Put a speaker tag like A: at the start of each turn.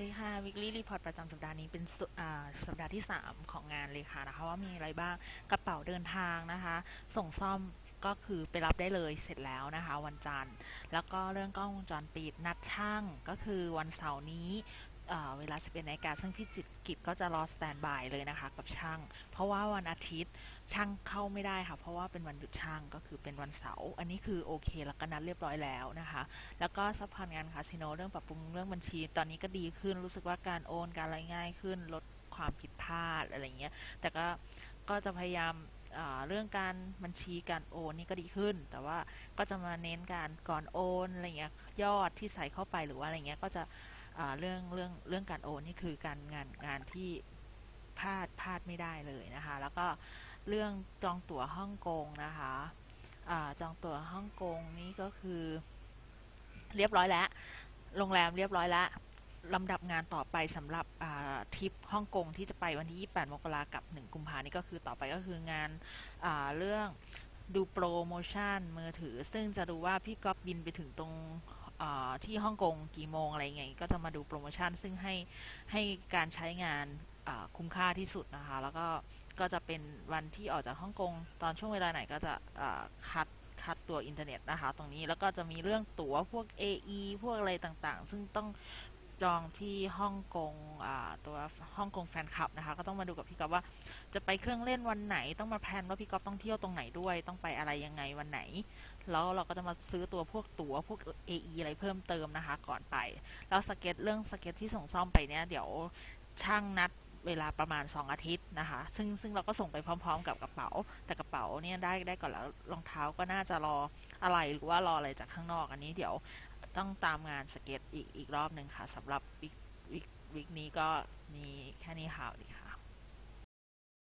A: ดีค่ะ weekly report ประจำสัปดาห์นี้เป็นสัปดาห์ที่ 3 ของงานเลยค่ะนะคะว่ามีอะไรบ้างกระเป๋าเดินทางนะคะ ส่งซ่อมก็คือไปรับได้เลยเสร็จแล้วนะคะ วันจันทร์ แล้วก็เรื่องกล้องวงจรปิดนัดช่างก็คือวันเสาร์นี้ เวลา 11นาฬิกาซึ่งพี่จิตกิจก็จะรอสแตนบายเลยนะคะ กับช่าง เพราะว่าวันอาทิตย์ช่างเข้าไม่ได้ค่ะ เพราะว่าเป็นวันหยุดช่างก็คือเป็นวันเสาร์อันนี้คือโอเค แล้วก็นัดเรียบร้อยแล้วนะคะ แล้วก็ซัพพอร์ตงานคาสิโนเรื่องปรับปรุงเรื่องบัญชี ตอนนี้ก็ดีขึ้นรู้สึกว่าการโอนการอะไรง่ายขึ้นลดความผิดพลาดอะไรเงี้ยแต่ก็ก็จะพยายามเรื่องการบัญชีการโอนนี่ก็ดีขึ้น แต่ว่าก็จะมาเน้นการก่อนโอนอะไรเงี้ยยอดที่ใส่เข้าไปหรือว่าอะไรเงี้ยก็จะ เรื่องเรื่องเรื่องการโอนนี่คือการงานงานที่พลาดพลาดไม่ได้เลยนะคะ แล้วก็เรื่องจองตั๋วฮ่องกงนะคะอจองตั๋วฮ่องกงนี่ก็คือ เรียบร้อยแล้ว โรงแรมเรียบร้อยแล้วลำดับงานต่อไปสำหรับทริปฮ่องกงที่จะไปวันที่ 28 มกรากับ1กุมภานี่ก็คือต่อไปก็คืองานาเรื่องดูโปรโมชั่นมือถือ ซึ่งจะดูว่าพี่ก๊อฟบินไปถึงตรง ที่ฮ่องกงกี่โมงอะไรไงก็จะมาดูโปรโมชั่น ซึ่งให้ให้การใช้งานคุ้มค่าที่สุดนะคะ แล้วก็ก็จะเป็นวันที่ออกจากฮ่องกงตอนช่วงเวลาไหนก็จะคัดคัดตัวอินเทอร์เน็ตนะคะ ตรงนี้แล้วก็จะมีเรื่องตั๋วพวก AE พวกอะไรต่างๆ ซึ่งต้อง จองที่ฮ่องกงอ่าตัวฮ่องกงแฟนคลับนะคะ ก็ต้องมาดูกับพี่ก๊อฟว่า จะไปเครื่องเล่นวันไหน ต้องมาแพลนว่าพี่ก๊อฟต้องเที่ยวตรงไหนด้วย ต้องไปอะไรยังไงวันไหน แล้วเราก็จะมาซื้อตัวพวกตั๋วพวก AE อะไรเพิ่มเติมนะคะ ก่อนไป แล้วสเก็ตเรื่องสเก็ตที่ส่งซ่อมไปเนี่ยเดี๋ยวช่างนัดเวลาประมาณ 2 อาทิตย์นะคะ ซึ่งซึ่งเราก็ส่งไปพร้อม ๆ กับกระเป๋า แต่กระเป๋าเนี่ยได้ได้ก่อนแล้วรองเท้าก็น่าจะรออะไรหรือว่ารออะไรจากข้างนอก อันนี้เดี๋ยว ต้องตามงานสเก็ตอีกอีกรอบหนึ่งค่ะสำหรับวิกวิกวิกนี้ก็มีแค่นี้ค่ะดีค่ะ